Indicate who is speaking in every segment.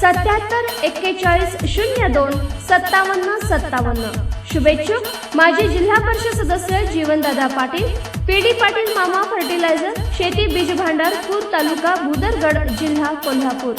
Speaker 1: सत्याहत्तर एक्केचाळीस शून्य दोन सत्तावन्न सत्तावन्न. शुभेच्छुक माजी जिल्हा परिषद सदस्य जीवनदादा पाटील पी डी पाटील मामा फर्टिलायझर शेती बीज भांडार पूर तालुका भुदरगड जिल्हा कोल्हापूर.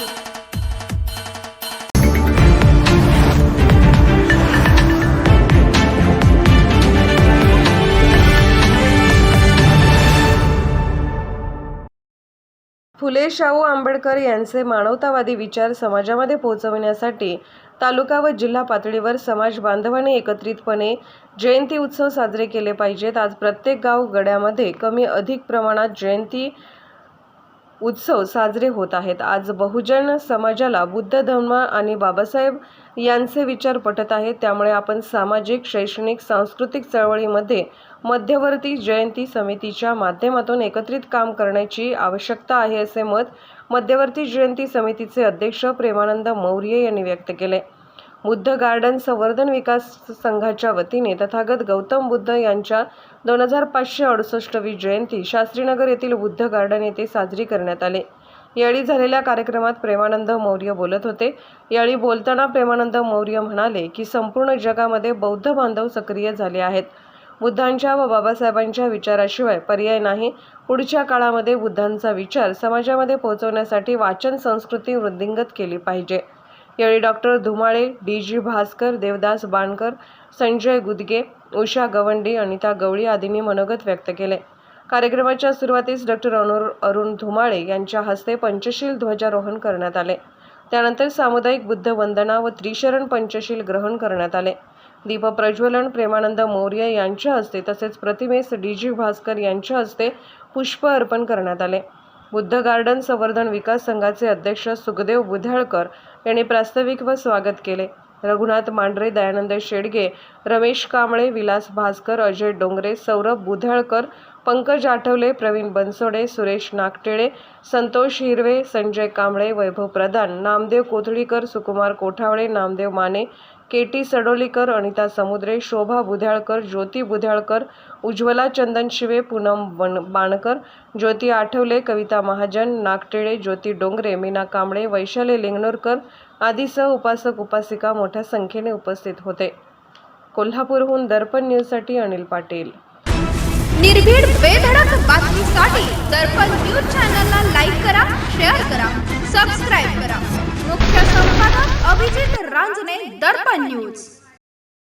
Speaker 2: फुले शाहू आंबेडकर यांचे मानवतावादी विचार समाजामध्ये पोहोचवण्यासाठी तालुका व जिल्हा पातळीवर समाज बांधवांनी एकत्रितपणे जयंती उत्सव साजरे केले पाहिजेत. आज प्रत्येक गाव गड्यामध्ये कमी अधिक प्रमाणात जयंती उत्सव साजरे होत आहेत. आज बहुजन समाजाला बुद्ध धर्म आणि बाबासाहेब यांचे विचार पटत आहेत. त्यामुळे आपण सामाजिक शैक्षणिक सांस्कृतिक चळवळीमध्ये मध्यवर्ती जयंती समितीच्या माध्यमातून एकत्रित काम करण्याची आवश्यकता आहे असे मत मध्यवर्ती जयंती समितीचे अध्यक्ष प्रेमानंद मौर्य यांनी व्यक्त केले. बुद्ध गार्डन संवर्धन विकास संघाच्या वतीने तथागत गौतम बुद्ध यांच्या दोन हजार पाचशे अडुसष्टवी जयंती शास्त्रीनगर येथील बुद्ध गार्डन येथे साजरी करण्यात आली. यावेळी झालेल्या कार्यक्रमात प्रेमानंद मौर्य बोलत होते. यावेळी बोलताना प्रेमानंद मौर्य म्हणाले की संपूर्ण जगामध्ये बौद्ध बांधव सक्रिय झाले आहेत. बुद्धांच्या व बाबासाहेबांच्या विचाराशिवाय पर्याय नाही. पुढच्या काळामध्ये बुद्धांचा विचार समाजामध्ये पोहोचवण्यासाठी वाचन संस्कृती वृद्धिंगत केली पाहिजे. यावेळी doctor Dhumale D G Bhaskar Devdas Bankar Sanjay Gudage Usha Gawandi Anita Gawali आदींनी मनोगत व्यक्त केले. कार्यक्रमाच्या सुरुवातीस डॉक्टर अनुर अरुण धुमाळे यांच्या हस्ते पंचशील ध्वजारोहण करण्यात आले. त्यानंतर सामुदायिक बुद्ध वंदना व त्रिशरण पंचशील ग्रहण करण्यात आले. दीप प्रज्वलन प्रेमानंद मौर्य यांच्या हस्ते तसेच प्रतिमेस डी जी भास्कर यांच्या हस्ते पुष्प अर्पण करण्यात आले. बुद्ध गार्डन संवर्धन विकास संघाचे अध्यक्ष सुखदेव बुधाळकर यांनी प्रास्ताविक व स्वागत केले. रघुनाथ मांढरे दयानंद शेडगे रमेश कांबळे विलास भास्कर अजय डोंगरे सौरभ बुधाळकर पंकज आठवले प्रवीण बनसोडे सुरेश नागटेळे संतोष हिरवे संजय कांबळे वैभव प्रधान नामदेव कोथळीकर सुकुमार कोठावळे नामदेव माने के टी सडोलीकर अनिता समुद्रे शोभा बुध्याळकर ज्योती बुध्याळकर उज्ज्वला चंदन शिवे पूनम बन बाणकर ज्योती आठवले कविता महाजन नागटेळे ज्योती डोंगरे मीना कांबळे वैशाली लिंगणोरकर आदीसह उपासक उपासिका मोठ्या संख्येने उपस्थित होते. कोल्हापूरहून दर्पण न्यूजसाठी अनिल पाटील.
Speaker 3: निर्भीड बेधडक बातमीसाठी दर्पण न्यूज चॅनलला लाईक करा शेअर करा सबस्क्राईब करा दर्पण न्यूज.